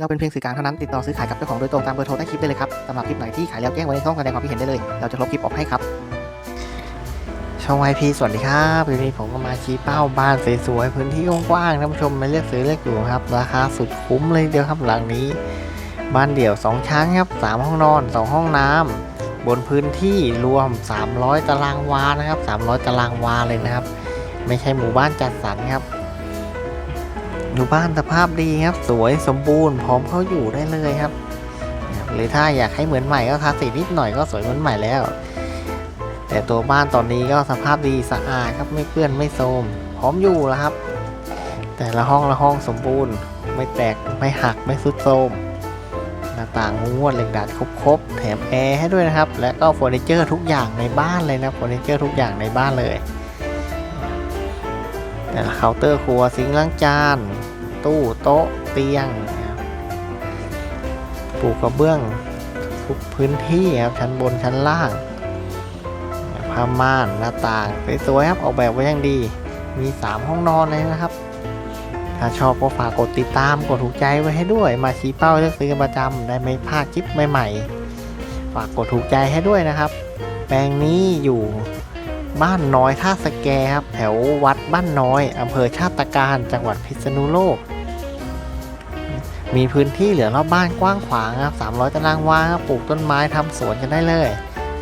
เราเป็นเพียงสื่อกลางเท่านั้นติดต่อซื้อขายกับเจ้าของโดยตรงตามเบอร์โทรใต้คลิปได้เลยครับสำหรับคลิปไหนที่ขายแล้วแจ้งไว้ในช่องแสดงความคิดเห็นได้เลย เราจะลบคลิปออกให้ครับ ช่องไอพีสวัสดีครับวันนี้ผมก็มาชี้เป้าบ้านสวยๆพื้นที่กว้างๆท่านผู้ชมมาเลือกซื้อเลือกอยู่ครับ ราคาสุดคุ้มเลยเดียวครับหลังนี้ บ้านเดี่ยว 2 ชั้นครับ 3 ห้องนอน 2 ห้องน้ำบนพื้นที่รวม 300 ตารางวานะครับ 300 ตารางวาเลยนะครับ ไม่ใช่หมู่บ้านจัดสรรครับ อยู่บ้านสภาพดีครับ สวยสมบูรณ์พร้อมเข้าอยู่ได้เลยครับ หรือถ้าอยากให้เหมือนใหม่ก็ทาสีนิดหน่อยก็สวยเหมือนใหม่แล้ว แต่ตัวบ้านตอนนี้ก็สภาพดีสะอาดครับไม่เปื้อนไม่โทมพร้อมอยู่แล้วครับ แต่ละห้องละห้องสมบูรณ์ ไม่แตกไม่หักไม่สุดโทมหน้าต่างมุ้งวดเหล็กดัดครบๆแถมแอร์ให้ด้วยนะครับ และก็เฟอร์นิเจอร์ทุกอย่างในบ้านเลยนะเฟอร์นิเจอร์ทุกอย่างในบ้านเลย แต่ละเคาน์เตอร์ครัวซิงล้างจาน ตู้โต๊ะเตียงนะครับปูกระเบื้องทุกพื้นที่ครับชั้นบนชั้นล่างผ้าม่านหน้าต่างสวยๆครับออกแบบไว้อย่างดี มี 3 ห้องนอนเลยนะครับ ถ้าชอบก็ฝากกดติดตามกดถูกใจไว้ให้ด้วย มาชี้เป้าเลือกซื้อกันประจำได้ไม่พลาดคลิปใหม่ๆ ฝากกดถูกใจให้ด้วยนะครับ แปลงนี้อยู่ บ้านน้อยท่าสแกครับแถววัดบ้านน้อยอำเภอชาติการจังหวัดพิษณุโลก มีพื้นที่เหลือรอบบ้านกว้างขวางครับ 300 ตารางวาครับปลูกต้นไม้ทำสวนกันได้เลย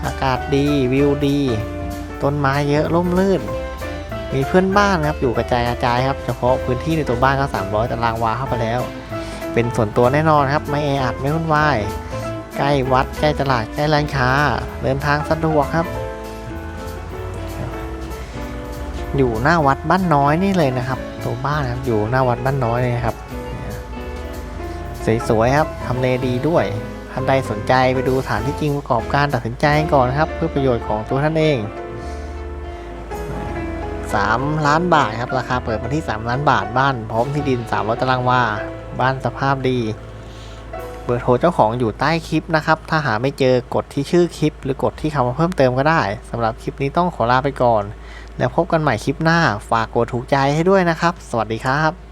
อากาศดีวิวดี ต้นไม้เยอะร่มรื่น มีเพื่อนบ้านครับอยู่กระจายกระจายครับ เฉพาะพื้นที่ในตัวบ้านก็ 300 ตารางวาเข้าไปแล้ว เป็นส่วนตัวแน่นอนครับ ไม่แออัดไม่วุ่นวายใกล้วัดใกล้ตลาดใกล้ร้านค้าเดินทางสะดวกครับ อยู่หน้าวัดบ้านน้อยนี่เลยนะครับ ตัวบ้านนะครับอยู่หน้าวัดบ้านน้อยเลยครับสวยๆครับทำเลดีด้วยท่านใดสนใจไปดูสถานที่จริงประกอบการตัดสินใจก่อนนะครับ เพื่อประโยชน์ของตัวท่านเอง 3 ล้านบาทครับราคาเปิดมาที่ 3 ล้านบาทบ้าน พร้อมที่ดิน300ตารางวาบ้านสภาพดีเบอร์โทรเจ้าของอยู่ใต้คลิปนะครับ ถ้าหาไม่เจอกดที่ชื่อคลิป หรือกดที่คำว่าเพิ่มเติมก็ได้สำหรับคลิปนี้ต้องขอลาไปก่อน แล้วพบกันใหม่คลิปหน้า ฝากกดถูกใจให้ด้วยนะครับ สวัสดีครับ